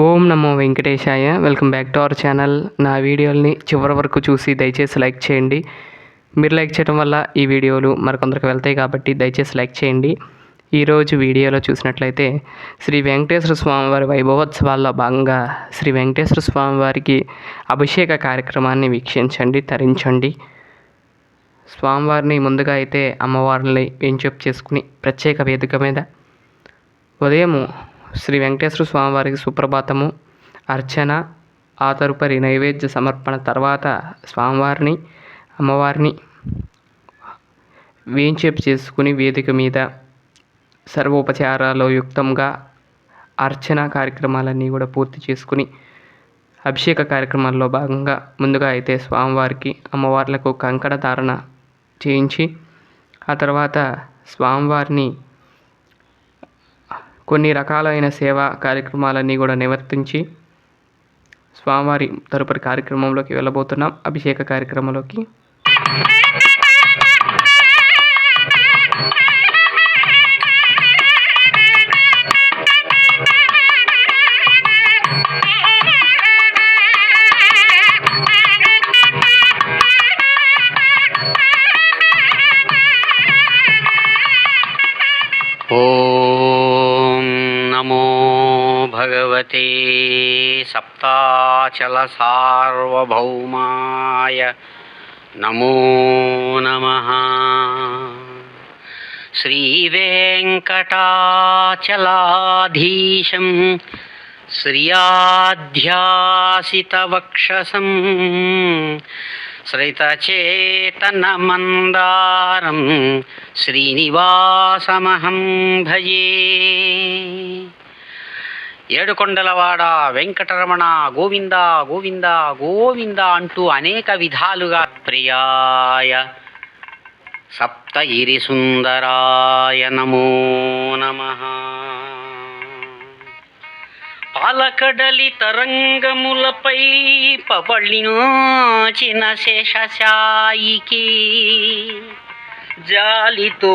ఓం నమో వెంకటేశాయ. Welcome back to our channel నా వీడియోల్ని చివరి వరకు చూసి దయచేసి లైక్ చేయండి. మీరు లైక్ చేయడం వల్ల ఈ వీడియోలు మరికొందరికి వెళ్తాయి కాబట్టి దయచేసి లైక్ చేయండి. ఈరోజు వీడియోలో చూసినట్లయితే శ్రీ వెంకటేశ్వర స్వామివారి వైభవోత్సవాల్లో భాగంగా శ్రీ వెంకటేశ్వర స్వామివారికి అభిషేక కార్యక్రమాన్ని వీక్షించండి తరించండి. స్వామివారిని ముందుగా అయితే అమ్మవారిని వెంచప్ చేసుకుని ప్రత్యేక వేదిక మీద ఉదయం శ్రీ వెంకటేశ్వర స్వామివారికి సుప్రభాతము. అర్చన ఆ తదుపరి నైవేద్య సమర్పణ తర్వాత స్వామివారిని అమ్మవారిని వేంచేపు చేసుకుని వేదిక మీద సర్వోపచారాలు యుక్తంగా అర్చన కార్యక్రమాలన్నీ కూడా పూర్తి చేసుకుని అభిషేక కార్యక్రమాల్లో భాగంగా ముందుగా అయితే స్వామివారికి అమ్మవార్లకు కంకణ ధారణ చేయించి ఆ తర్వాత స్వామివారిని కొన్ని రకాలైన సేవా కార్యక్రమాలన్నీ కూడా నివర్తించి స్వామివారి తదుపరి కార్యక్రమంలోకి వెళ్ళబోతున్నాం. అభిషేక కార్యక్రమంలోకి. भगवते सप्ताचलसार्वभौमाय नमो नमः श्रीवेङ्कटाचलाधीशं श्रियाध्यासितवक्षसं श्रितचेतनमन्दारं श्रीनिवासमहं भजे ఏడుకొండలవాడ వెంకటరమణ గోవింద గోవింద గోవింద అంటూ అనేక విధాలుగా ప్రియాయ సప్తగిరి సుందరాయ నమో నమ. పాలకడలి తరంగములపై పవళించిన శేషశాయికి జాలితో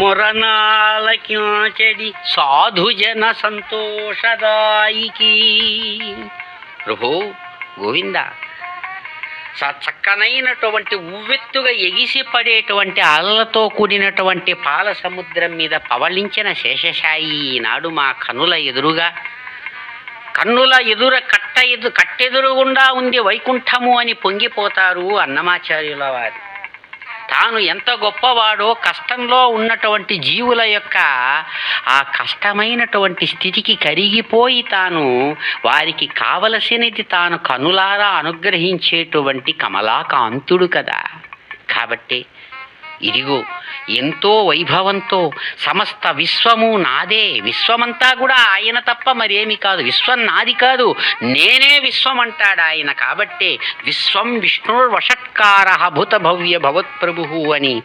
మొరనాలకించడి సాధుజన సంతోషదాయికి. ప్రభు గోవింద చక్కనైనటువంటి ఉవ్వెత్తుగా ఎగిసి పడేటువంటి అలలతో కూడినటువంటి పాల సముద్రం మీద పవళించిన శేషశాయి ఈనాడు మా కనుల ఎదురుగా కన్నుల ఎదుర కట్ట ఎదు కట్టెదురుగుండా ఉంది వైకుంఠము అని పొంగిపోతారు అన్నమాచార్యుల వారు. తాను ఎంత గొప్పవాడో కష్టంలో ఉన్నటువంటి జీవుల యొక్క ఆ కష్టమైనటువంటి స్థితికి కరిగిపోయి తాను వారికి కావలసినది తాను కనులారా అనుగ్రహించేటువంటి కమలాకాంతుడు కదా. కాబట్టి ఇదిగో ఎంతో వైభవంతో సమస్త విశ్వము నాదే. విశ్వమంతా కూడా ఆయన తప్ప మరేమి కాదు. విశ్వం నాది కాదు. నేనే విశ్వం అంటాడు ఆయన కాబట్టే విశ్వం విష్ణుర్వషట్కార భూత భవ్య భవత్ప్రభు అని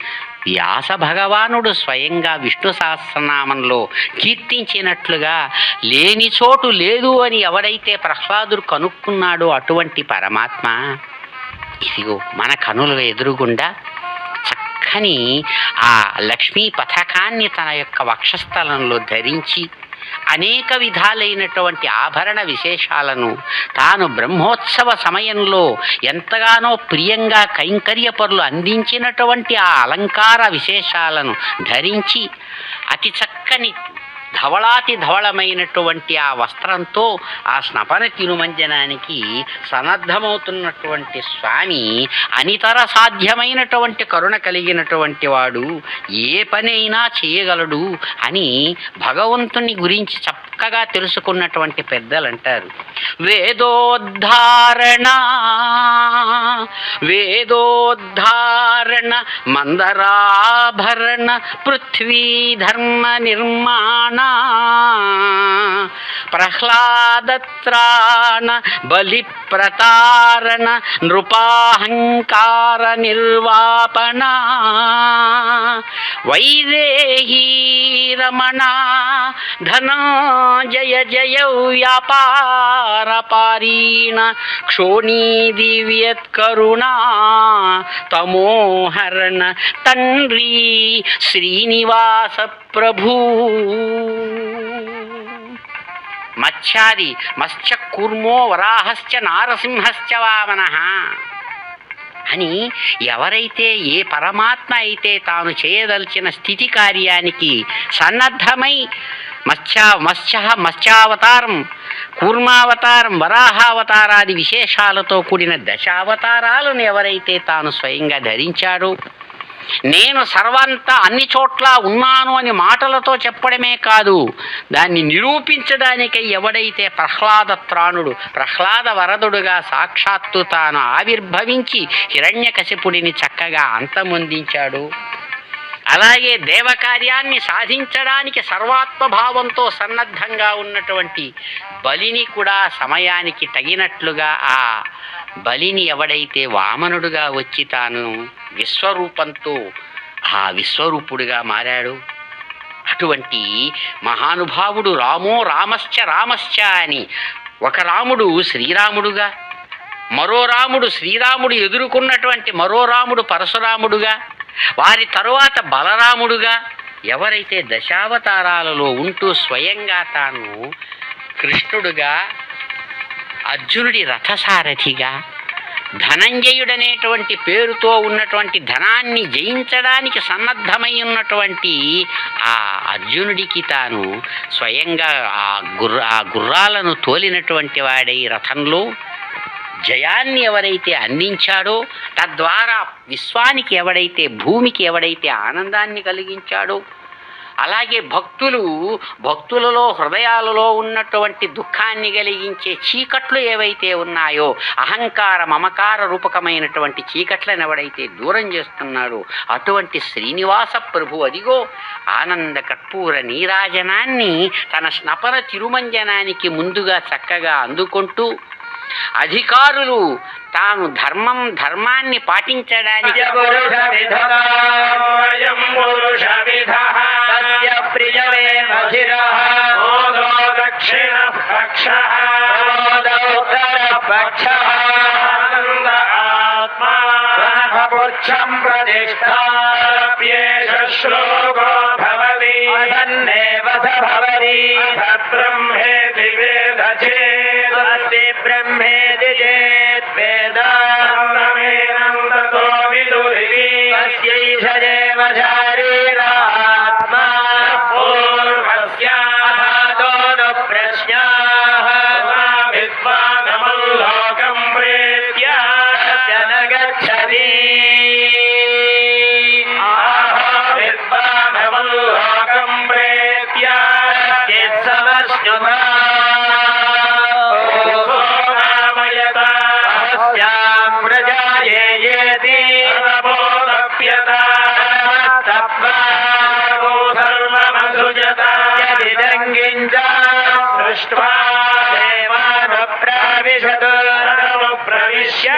వ్యాస భగవానుడు స్వయంగా విష్ణు సహస్రనామంలో కీర్తించినట్లుగా లేని చోటు లేదు అని ఎవడైతే ప్రహ్లాదుడు కనుక్కున్నాడో అటువంటి పరమాత్మ ఇదిగో మన కనుల ఎదురుగుండా కానీ ఆ లక్ష్మీ పథకాన్ని తన యొక్క వక్షస్థలంలో ధరించి అనేక విధాలైనటువంటి ఆభరణ విశేషాలను తాను బ్రహ్మోత్సవ సమయంలో ఎంతగానో ప్రియంగా కైంకర్యపరులు అందించినటువంటి ఆ అలంకార విశేషాలను ధరించి అతి చక్కని ధవళాతి ధవళమైనటువంటి ఆ వస్త్రంతో ఆ స్నపన తినుమంజనానికి సన్నద్ధమవుతున్నటువంటి స్వామి అనితర సాధ్యమైనటువంటి కరుణ కలిగినటువంటి వాడు ఏ పనైనా చేయగలడు అని భగవంతుని గురించి చక్కగా తెలుసుకున్నటువంటి పెద్దలు అంటారు వేదోద్ధారణ వేదోద్ధారణ మందరాభరణ పృథ్వీ ధర్మ నిర్మాణ ప్రహ్లాదత్రాణ బలి ప్రతారణ నృపాహంకార నిర్వాపణ. వైదేహీ రమణ ధనంజయ జయ జయ వ్యాపార పారీణ క్షోణీ దివ్యత్కరుణా తమోహరణ తండ్రి శ్రీనివాస ప్రభు. మత్స్యాది మత్స్యకూర్మో వరాహశ్చ నారసింహశ్చ వామన అని ఎవరైతే ఏ పరమాత్మ అయితే తాను చేయదలిచిన స్థితి కార్యానికి సన్నద్ధమై మత్స్య మత్స్య మత్స్యావతారం కూర్మావతారం వరాహావతారాది విశేషాలతో కూడిన దశావతారాలను ఎవరైతే తాను స్వయంగా ధరించాడో నేను సర్వంతా అన్ని చోట్ల ఉన్నాను అని మాటలతో చెప్పడమే కాదు దాన్ని నిరూపించడానికై ఎవడైతే ప్రహ్లాద త్రాణుడు ప్రహ్లాద వరదుడుగా సాక్షాత్తు తాను ఆవిర్భవించి హిరణ్యకశిపుడిని చక్కగా అంతమొందించాడు? అలాగే దేవకార్యాన్ని సాధించడానికి సర్వాత్మభావంతో సన్నద్ధంగా ఉన్నటువంటి బలిని కూడా సమయానికి తగినట్లుగా ఆ బలిని ఎవడైతే వామనుడుగా వచ్చి తాను విశ్వరూపంతో ఆ విశ్వరూపుడుగా మారాడు అటువంటి మహానుభావుడు రామో రామశ్చ రామశ్చ అని ఒక రాముడు శ్రీరాముడుగా మరో రాముడు శ్రీరాముడు ఎదుర్కొన్నటువంటి మరో రాముడు పరశురాముడుగా వారి తరువాత బలరాముడుగా ఎవరైతే దశావతారాలలో ఉంటూ స్వయంగా తాను కృష్ణుడుగా అర్జునుడి రథసారథిగా ధనంజయుడనేటువంటి పేరుతో ఉన్నటువంటి ధనాన్ని జయించడానికి సన్నద్ధమై ఉన్నటువంటి ఆ అర్జునుడికి తాను స్వయంగా ఆ గుర్ర ఆ గుర్రాలను తోలినటువంటి వాడై రథంలో. జయాన్ని ఎవరైతే అందించాడో తద్వారా విశ్వానికి ఎవడైతే భూమికి ఎవడైతే ఆనందాన్ని కలిగించాడో అలాగే భక్తులు భక్తులలో హృదయాలలో ఉన్నటువంటి దుఃఖాన్ని కలిగించే చీకట్లు ఏవైతే ఉన్నాయో అహంకార మమకార రూపకమైనటువంటి చీకట్లను ఎవడైతే దూరం చేస్తున్నాడో అటువంటి శ్రీనివాస ప్రభు అదిగో ఆనంద కర్పూర నీరాజనాన్ని తన స్నపన తిరుమంజనానికి ముందుగా చక్కగా అందుకుంటూ అధికారులు తాను ధర్మం ధర్మాన్ని పాటించడానికి పుచ్చం ప్రతిష్టాప్యేష శ్లోకో భవతి అధన్నేవ స భవతి అథ బ్రహ్మేతి వేద చేద్ అస్తి బ్రహ్మేతి చేత్ వేద తతో విదురితి तत्त्वागो धर्ममसुजता यदिदङ्गिम् च सृष्ट्वा देवानुप्राविशत् प्रविश्य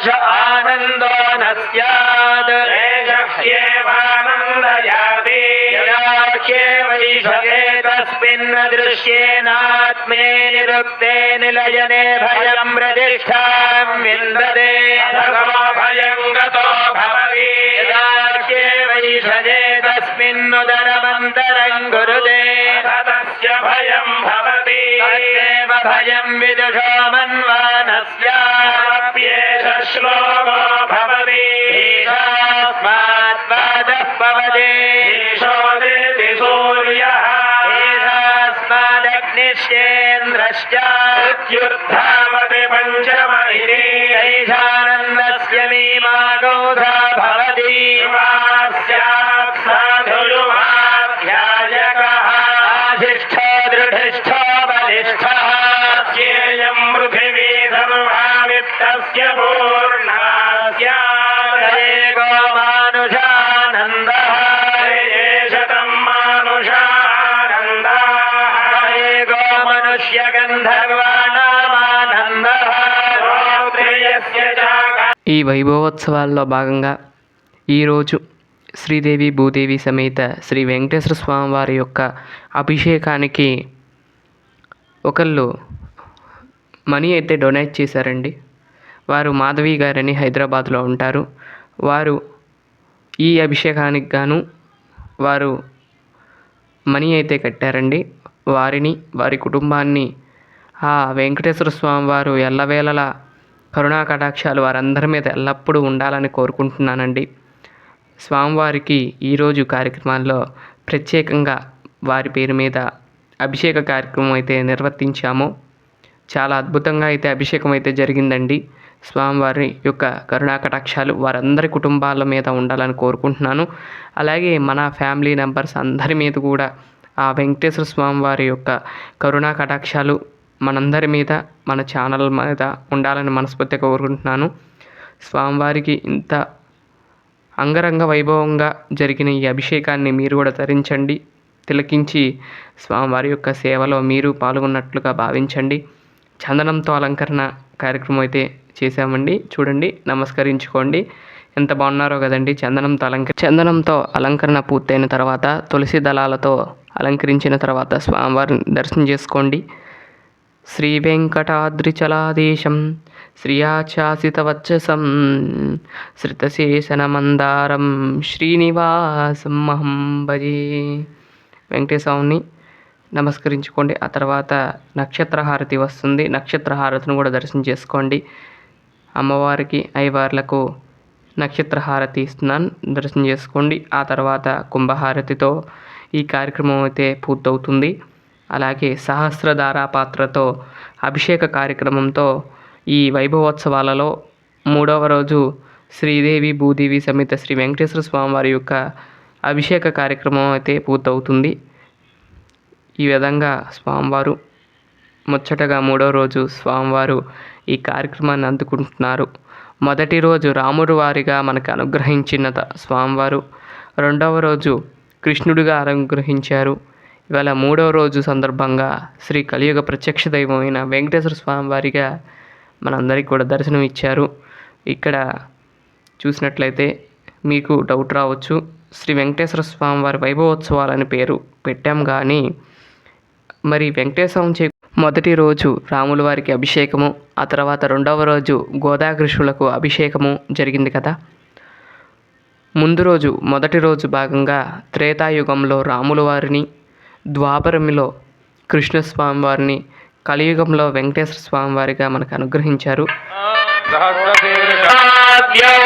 ఆకాశ ఆనందో న స్యాద్ దేశహ్యేవానందయాతి యదాహ్యేవైషతే తస్మిన్న దృశ్యేనాత్మే నిరుక్తే నిలయనే భయం ప్రతిష్టాం విందతే. భయం గతో భవతి యదాహ్యేవైషతే తస్మిన్నుదరమంతరం గురుదే తస్య భయం భవతి తదేవ భయం విదుషో మన్వానస్యాప్యేష శ్లోకో భవతి. ఈశాస్మాత్పాదః పవదే ఈశోదేతి సూర్యः ఈశాస్మాదగ్నిశ్చేంద్రశ్చ మృత్యుర్ధావతి పంచమ ఈ వైభవోత్సవాల్లో భాగంగా ఈరోజు శ్రీదేవి భూదేవి సమేత శ్రీ వెంకటేశ్వర స్వామి వారి యొక్క అభిషేకానికి ఒకళ్ళు మనీ అయితే డొనేట్ చేశారండి. వారు మాధవి గారని హైదరాబాద్లో ఉంటారు. వారు ఈ అభిషేకానికి గాను వారు మనీ అయితే కట్టారండి. వారిని వారి కుటుంబాన్ని ఆ వెంకటేశ్వర స్వామి వారు ఎల్లవేళలా కరుణా కటాక్షాలు వారందరి మీద ఎల్లప్పుడూ ఉండాలని కోరుకుంటున్నానండి. స్వామివారికి ఈరోజు కార్యక్రమాల్లో ప్రత్యేకంగా వారి పేరు మీద అభిషేక కార్యక్రమం అయితే నిర్వర్తించాము. చాలా అద్భుతంగా అయితే అభిషేకం అయితే జరిగిందండి. స్వామివారి యొక్క కరుణా కటాక్షాలు వారందరి కుటుంబాల మీద ఉండాలని కోరుకుంటున్నాను. అలాగే మన ఫ్యామిలీ మెంబర్స్ అందరి మీద కూడా ఆ వెంకటేశ్వర స్వామి వారి యొక్క కరుణా కటాక్షాలు మనందరి మీద మన ఛానల్ మీద ఉండాలని మనస్ఫూర్తిగా కోరుకుంటున్నాను. స్వామివారికి ఇంత అంగరంగ వైభవంగా జరిగిన ఈ అభిషేకాన్ని మీరు కూడా ధరించండి. తిలకించి స్వామివారి యొక్క సేవలో మీరు పాల్గొన్నట్లుగా భావించండి. చందనంతో అలంకరణ కార్యక్రమం అయితే చేసామండి చూడండి నమస్కరించుకోండి. ఎంత బాగున్నారో కదండి చందనంతో అలంక చందనంతో అలంకరణ పూర్తయిన తర్వాత తులసి దళాలతో అలంకరించిన తర్వాత స్వామివారిని దర్శనం చేసుకోండి. శ్రీ వెంకటాద్రిచలాదేశం శ్రియాచాసితవచ్చసం శ్రితశేషనమందారం శ్రీనివాసం మహం భజే వెంకటేశ్వరుని నమస్కరించుకోండి. ఆ తర్వాత నక్షత్రహారతి వస్తుంది. నక్షత్రహారతిని కూడా దర్శనం చేసుకోండి. అమ్మవారికి అయ్యవార్లకు నక్షత్రహారతి ఇస్తున్నాను దర్శనం చేసుకోండి. ఆ తర్వాత కుంభహారతితో ఈ కార్యక్రమం అయితే పూర్తవుతుంది. అలాగే సహస్రధార పాత్రతో అభిషేక కార్యక్రమంతో ఈ వైభవోత్సవాలలో మూడవ రోజు శ్రీదేవి భూదేవి సమేత శ్రీ వెంకటేశ్వర స్వామి వారి యొక్క అభిషేక కార్యక్రమం అయితే పూర్తవుతుంది. ఈ విధంగా స్వామివారు ముచ్చటగా మూడో రోజు స్వామివారు ఈ కార్యక్రమాన్ని అందుకుంటున్నారు. మొదటి రోజు రాముడు వారిగా మనకు అనుగ్రహించిన త- స్వామివారు. రెండవ రోజు కృష్ణుడిగా అనుగ్రహించారు. ఇవాళ మూడవ రోజు సందర్భంగా శ్రీ కలియుగ ప్రత్యక్ష దైవమైన వెంకటేశ్వర స్వామి వారిగా మనందరికీ కూడా దర్శనం ఇచ్చారు. ఇక్కడ చూసినట్లయితే మీకు డౌట్ రావచ్చు. శ్రీ వెంకటేశ్వర స్వామి వారి వైభవోత్సవాలని పేరు పెట్టాం కానీ మరి వెంకటేశ్వరం చే మొదటి రోజు రాముల వారికి అభిషేకము ఆ తర్వాత రెండవ రోజు గోదాకృష్ణులకు అభిషేకము జరిగింది కదా. ముందు రోజు మొదటి రోజు భాగంగా త్రేతాయుగంలో రాముల వారిని ద్వాపరమిలో కృష్ణస్వామి వారిని కలియుగంలో వెంకటేశ్వర స్వామి వారిగా మనకు అనుగ్రహించారు. ఆద్యౌ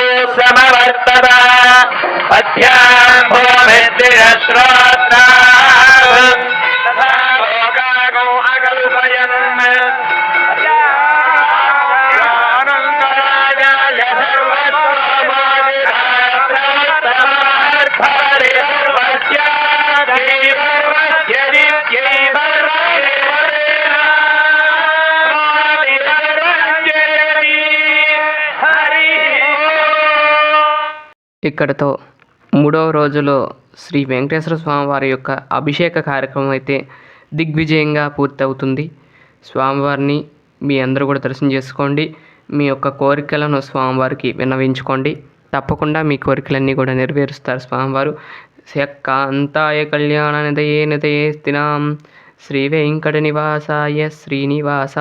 ఇక్కడతో మూడవ రోజులో శ్రీ వెంకటేశ్వర స్వామి వారి యొక్క అభిషేక కార్యక్రమం అయితే దిగ్విజయంగా పూర్తవుతుంది. స్వామివారిని మీ అందరూ కూడా దర్శనం చేసుకోండి. మీ యొక్క కోరికలను స్వామివారికి విన్నవించుకోండి. తప్పకుండా మీ కోరికలన్నీ కూడా నెరవేరుస్తారు స్వామివారు. శక్కాంతాయ కళ్యాణ నిదయే నిదయే స్థినాం. శ్రీ వెంకట నివాసాయ శ్రీనివాస